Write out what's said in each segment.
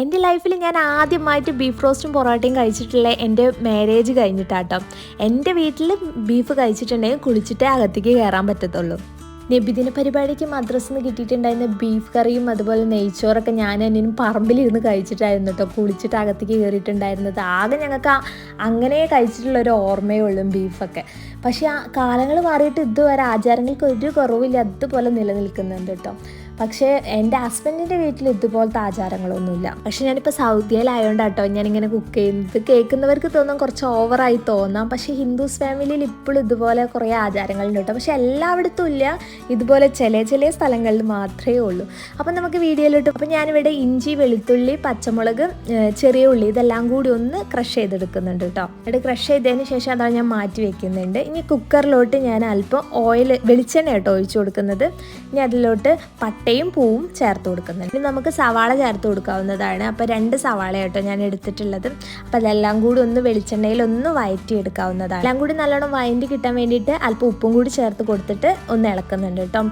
എന്റെ ലൈഫിൽ ഞാൻ ആദ്യമായിട്ട് ബീഫ് റോസ്റ്റും പൊറോട്ടയും കഴിച്ചിട്ടുള്ള എന്റെ മാരേജ് കഴിഞ്ഞിട്ടാട്ടോ. എന്റെ വീട്ടിൽ ബീഫ് കഴിച്ചിട്ടുണ്ടെങ്കിൽ കുളിച്ചിട്ടേ അകത്തേക്ക് കയറാൻ പറ്റത്തുള്ളൂ. നബിദിന പരിപാടിക്ക് മദ്രസിൽ നിന്ന് കിട്ടിയിട്ടുണ്ടായിരുന്ന ബീഫ് കറിയും അതുപോലെ നെയ്ച്ചോറൊക്കെ ഞാൻ എന്നും പറമ്പിലിരുന്ന് കഴിച്ചിട്ടായിരുന്നു കേട്ടോ കുളിച്ചിട്ട് അകത്തേക്ക് കയറിയിട്ടുണ്ടായിരുന്നത്. ആകെ ഞങ്ങൾക്ക് അങ്ങനെ കഴിച്ചിട്ടുള്ള ഒരു ഓർമ്മയേ ഉള്ളൂ ബീഫൊക്കെ. പക്ഷേ ആ കാലങ്ങൾ മാറിയിട്ട് ഇതുവരെ ആചാരങ്ങൾക്ക് ഒരു കുറവില്ല അതുപോലെ നിലനിൽക്കുന്നുണ്ട് കേട്ടോ പക്ഷേ എന്റെ ഹസ്ബൻഡിന്റെ വീട്ടിൽ ഇതുപോലത്തെ ആചാരങ്ങളൊന്നുമില്ല. പക്ഷെ ഞാനിപ്പോൾ സൗദിയിലായതുകൊണ്ട് കേട്ടോ ഞാനിങ്ങനെ കുക്ക് ചെയ്യുന്നത്. കേൾക്കുന്നവർക്ക് തോന്നും കുറച്ച് ഓവറായി തോന്നാം. പക്ഷേ ഹിന്ദുസ് ഫാമിലിയിൽ ഇപ്പോഴും ഇതുപോലെ കുറേ ആചാരങ്ങളുണ്ട്. കേട്ടോ പക്ഷേ എല്ലായിടത്തും ഇല്ല. ഇതുപോലെ ചില ചില സ്ഥലങ്ങളിൽ മാത്രമേ ഉള്ളൂ. അപ്പം നമുക്ക് വീഡിയോയിലിട്ട് അപ്പം ഞാനിവിടെ ഇഞ്ചി വെളുത്തുള്ളി പച്ചമുളക് ചെറിയ ഉള്ളി ഇതെല്ലാം കൂടി ഒന്ന് ക്രഷ് ചെയ്തെടുക്കുന്നുണ്ട് കേട്ടോ. എന്നിട്ട് ക്രഷ് ചെയ്തതിന് ശേഷം അതാണ് ഞാൻ മാറ്റി വെക്കുന്നുണ്ട്. ഇനി കുക്കറിലോട്ട് ഞാൻ അല്പം ഓയിൽ വെളിച്ചെണ്ണ കേട്ടോ ഒഴിച്ചു കൊടുക്കുന്നത്. ഇനി അതിലോട്ട് പട്ടയും പൂവും ചേർത്ത് കൊടുക്കുന്നുണ്ട്. ഇനി നമുക്ക് സവാള ചേർത്ത് കൊടുക്കാവുന്നതാണ്. അപ്പോൾ രണ്ട് സവാള കേട്ടോ ഞാൻ എടുത്തിട്ടുള്ളത്. അപ്പോൾ അതെല്ലാം കൂടി ഒന്ന് വെളിച്ചെണ്ണയിൽ ഒന്ന് വയറ്റി എടുക്കാവുന്നതാണ് എല്ലാം കൂടി നല്ലോണം വയറ്റി കിട്ടാൻ വേണ്ടിയിട്ട് അല്പം ഉപ്പും കൂടി ചേർത്ത് കൊടുത്തിട്ട് ഒന്ന് ഇളക്കുന്നുണ്ട് കേട്ടോ.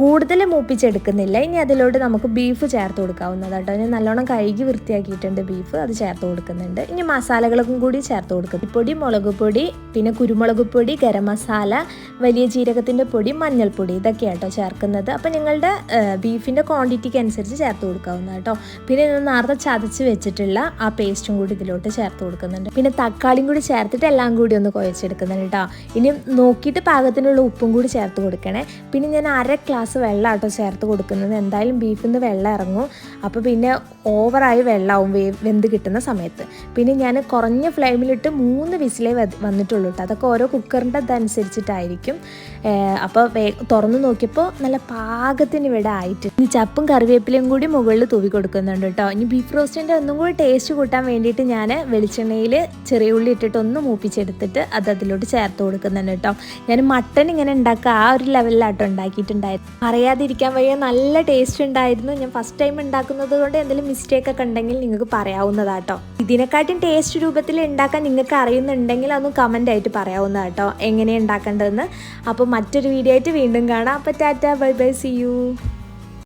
കൂടുതൽ മൂപ്പിച്ചെടുക്കുന്നില്ല. ഇനി അതിലോട്ട് നമുക്ക് ബീഫ് ചേർത്ത് കൊടുക്കാവുന്നതാണ് കേട്ടോ ഞാൻ നല്ലോണം കഴുകി വൃത്തിയാക്കിയിട്ടുണ്ട് ബീഫ് അത് ചേർത്ത് കൊടുക്കുന്നുണ്ട്. ഇനി മസാലകളൊക്കെ കൂടി ചേർത്ത് കൊടുക്കും പൊടി മുളക് പൊടി പിന്നെ കുരുമുളക് പൊടി ഗരം മസാല വലിയ ജീരകത്തിന്റെ പൊടി മഞ്ഞൾപ്പൊടി ഇതൊക്കെയാണ് കേട്ടോ ചേർക്കുന്നത്. അപ്പോൾ നിങ്ങളുടെ ബീഫിന്റെ ക്വാണ്ടിറ്റിക്ക് അനുസരിച്ച് ചേർത്ത് കൊടുക്കാവുന്ന കേട്ടോ. പിന്നെ ഇത് നേരത്തെ ചതച്ച് വെച്ചിട്ടുള്ള ആ പേസ്റ്റും കൂടി ഇതിലോട്ട് ചേർത്ത് കൊടുക്കുന്നുണ്ട്. പിന്നെ തക്കാളിയും കൂടി ചേർത്തിട്ട് എല്ലാം കൂടി ഒന്ന് കുഴച്ചെടുക്കുന്നുണ്ട് കേട്ടോ. ഇനി നോക്കിയിട്ട് പാകത്തിനുള്ള ഉപ്പും കൂടി ചേർത്ത് കൊടുക്കണേ. പിന്നെ ഞാൻ അര ഗ്ലാസ് വെള്ളം കേട്ടോ ചേർത്ത് കൊടുക്കുന്നത്. എന്തായാലും ബീഫിൽ നിന്ന് വെള്ളം ഇറങ്ങും. അപ്പോൾ പിന്നെ ഓവറായി വെള്ളമാവും വെന്ത് കിട്ടുന്ന സമയത്ത്. പിന്നെ ഞാൻ കുറഞ്ഞ ഫ്ലെയിമിലിട്ട് മൂന്ന് വിസിലേ വന്നിട്ടുള്ളൂ കേട്ടോ. അതൊക്കെ ഓരോ കുക്കറിന്റെ അതനുസരിച്ചിട്ടായിരിക്കും. അപ്പോൾ തുറന്ന് നോക്കിയപ്പോൾ നല്ല പാകത്തിന് ഇവിടെ ആയിട്ട്. ഇനി ചപ്പും കറിവേപ്പിലയും കൂടി മുകളിൽ തൂവി കൊടുക്കുന്നുണ്ട് കേട്ടോ ഇനി ബീഫ് റോസ്റ്റിന്റെ ഒന്നും കൂടി ടേസ്റ്റ് കൂട്ടാൻ വേണ്ടിയിട്ട് ഞാൻ വെളിച്ചെണ്ണയിൽ ചെറിയ ഉള്ളി ഇട്ടിട്ട് ഒന്ന് മൂപ്പിച്ചെടുത്തിട്ട് അത് അതിലോട്ട് ചേർത്ത് കൊടുക്കുന്നുണ്ട് കേട്ടോ ഞാൻ മട്ടൺ ഇങ്ങനെ ഉണ്ടാക്കുക ആ ഒരു ലെവലിലാട്ടോ ഉണ്ടാക്കിയിട്ടുണ്ടായിരുന്നു അറിയാതിരിക്കാൻ വയ്യ നല്ല ടേസ്റ്റ് ഉണ്ടായിരുന്നു. ഞാൻ ഫസ്റ്റ് ടൈം ഉണ്ടാക്കുന്നത് കൊണ്ട് എന്തെങ്കിലും മിസ്റ്റേക്ക് ഒക്കെ ഉണ്ടെങ്കിൽ നിങ്ങൾക്ക് പറയാവുന്നതാട്ടോ ഇതിനെക്കാട്ടും ടേസ്റ്റ് രൂപത്തിൽ ഉണ്ടാക്കാൻ നിങ്ങൾക്ക് അറിയുന്നുണ്ടെങ്കിൽ അതൊന്ന് കമന്റ് ആയിട്ട് പറയാവുന്നതാട്ടോ എങ്ങനെയാണ് ഉണ്ടാക്കേണ്ടതെന്ന്. അപ്പോൾ മറ്റൊരു വീഡിയോ ആയിട്ട് വീണ്ടും കാണാം. അപ്പോൾ tata bye bye see you